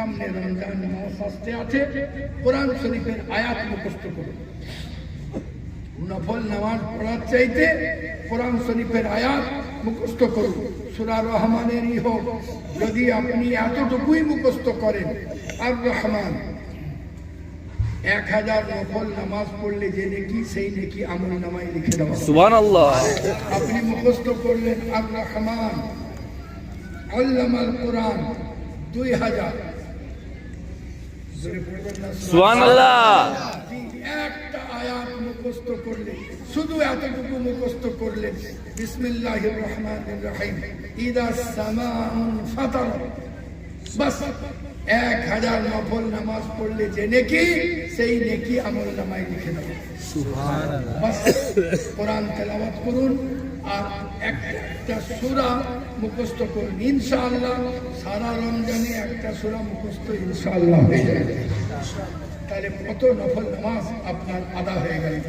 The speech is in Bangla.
সামনে রমজান মাস আসতে আছে কোরআন শরীফের আয়াত মুখস্থ করুন। নফল নামাজ পড়ার চাইতে কোরআন শরীফের আয়াত মুখস্থ করুন। সুরা রহমানেরই হোক যদি আপনি এতটুকুই মুখস্থ করেন। আর রহমান এক হাজার নফল নামাজ পড়লে যে নেকি সেই নেকি আমল নামায় লিখে দেওয়া। হবে। সুবহান আল্লাহ আপনি মুখস্থ করলেন আর রহমান। আল্লামাল কোরআন দুই হাজার। একটা আয়াত মুখস্থ করলে শুধু এতটুকু মুখস্থ করলেন বিসমিল্লাহির রহমানির রহিম। ইদা সামাউন ফাতার। বাস এক হাজার নফল নামাজ পড়লে যে নেকি সেই নেকি আমল নামায় লিখে কোরআন তেলাওয়াত করুন। আর একটা সুরা মুখস্থ করুন ইনশাআল্লাহ সারা রমজানে একটা সুরা মুখস্থ ইনশাআল্লাহ হয়ে যাবে। তাহলে কত নফল নামাজ আপনার আদা হয়ে গেল।